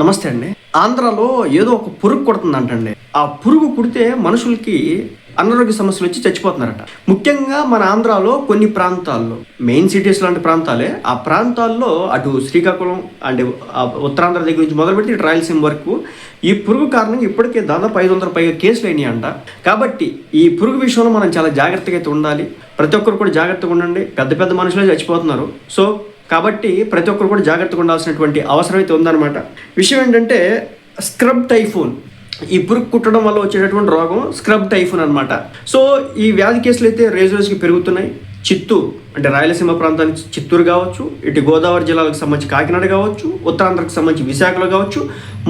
నమస్తే అండి. ఆంధ్రాలో ఏదో ఒక పురుగు కొడుతుందంటండి. ఆ పురుగు కుడితే మనుషులకి అనారోగ్య సమస్యలు వచ్చి చచ్చిపోతున్నారట. ముఖ్యంగా మన ఆంధ్రాలో కొన్ని ప్రాంతాల్లో మెయిన్ సిటీస్ లాంటి ప్రాంతాలే ఆ ప్రాంతాల్లో అటు శ్రీకాకుళం అంటే ఉత్తరాంధ్ర దగ్గర నుంచి మొదలుపెట్టి ఇటు రాయలసీమ వరకు ఈ పురుగు కారణంగా ఇప్పటికే దాదాపు ఐదు వందల పైగా కేసులు అయినాయి అంట కాబట్టి ఈ పురుగు విషయంలో మనం చాలా జాగ్రత్తగా అయితే ఉండాలి. ప్రతి ఒక్కరు కూడా జాగ్రత్తగా ఉండండి. పెద్ద పెద్ద మనుషులే చచ్చిపోతున్నారు. సో కాబట్టి ప్రతి ఒక్కరు కూడా జాగ్రత్తగా ఉండాల్సినటువంటి అవసరం అయితే ఉందన్నమాట. విషయం ఏంటంటే స్క్రబ్ టైఫూన్. ఈ పురుగు కుట్టడం వల్ల వచ్చేటటువంటి రోగం స్క్రబ్ టైఫూన్ అనమాట సో ఈ వ్యాధి కేసులు అయితే రోజు రోజుకి పెరుగుతున్నాయి. చిత్తూరు అంటే రాయలసీమ ప్రాంతానికి చిత్తూరు కావచ్చు ఇటు గోదావరి జిల్లాలకు సంబంధించి కాకినాడ కావచ్చు ఉత్తరాంధ్రకు సంబంధించి విశాఖలో కావచ్చు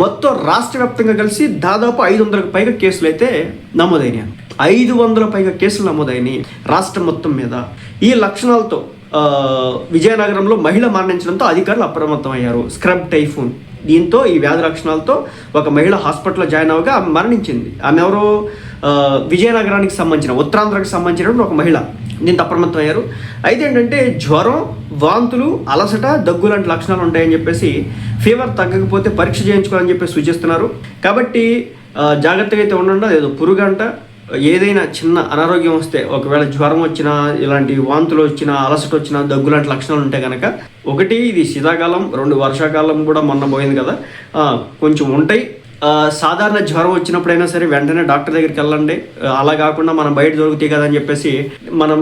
మొత్తం రాష్ట్ర వ్యాప్తంగా కలిసి దాదాపు ఐదు వందలకు పైగా కేసులు అయితే నమోదైనాయి. ఐదు వందల పైగా కేసులు నమోదైనాయి రాష్ట్రం మొత్తం మీద. ఈ లక్షణాలతో విజయనగరంలో మహిళ మరణించడంతో అధికారులు అప్రమత్తం అయ్యారు స్క్రబ్ టైఫూన్. దీంతో ఈ వ్యాధి లక్షణాలతో ఒక మహిళ హాస్పిటల్లో జాయిన్ అవగా ఆమె మరణించింది. ఆమె ఎవరో విజయనగరానికి సంబంధించిన ఉత్తరాంధ్రకు సంబంధించిన ఒక మహిళ. దీంతో అప్రమత్తం అయ్యారు అయితే ఏంటంటే జ్వరం వాంతులు అలసట దగ్గు లాంటి లక్షణాలు ఉంటాయని చెప్పేసి ఫీవర్ తగ్గకపోతే పరీక్ష చేయించుకోవాలని చెప్పి సూచిస్తున్నారు. కాబట్టి జాగ్రత్తగా అయితే ఉండండి. ఏదో పురుగంట ఏదైనా చిన్న అనారోగ్యం వస్తే ఒకవేళ జ్వరం వచ్చినా ఇలాంటి వాంతులు వచ్చినా అలసట వచ్చినా దగ్గు లాంటి లక్షణాలు ఉంటే కనుక ఒకటి ఇది శీతాకాలం రెండు వర్షాకాలం కూడా మొన్న పోయింది కదా. కొంచెం ఉంటాయి. సాధారణ జ్వరం వచ్చినప్పుడైనా సరే వెంటనే డాక్టర్ దగ్గరికి వెళ్ళండి. అలా కాకుండా మనం బయట దొరుకుతాయి కదా అని చెప్పేసి మనం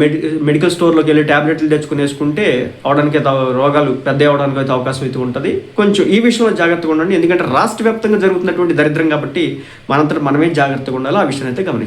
మెడి మెడికల్ స్టోర్లోకి వెళ్ళి ట్యాబ్లెట్లు తెచ్చుకుని వేసుకుంటే అవడానికి అయితే రోగాలు పెద్ద అవడానికి అయితే అవకాశం అయితే ఉంటుంది. కొంచెం ఈ విషయంలో జాగ్రత్తగా ఉండండి. ఎందుకంటే రాష్ట్ర వ్యాప్తంగా జరుగుతున్నటువంటి దరిద్రం కాబట్టి మనంతట మనమే జాగ్రత్తగా ఉండాలి. ఆ విషయాన్ని అయితే గమనించాలి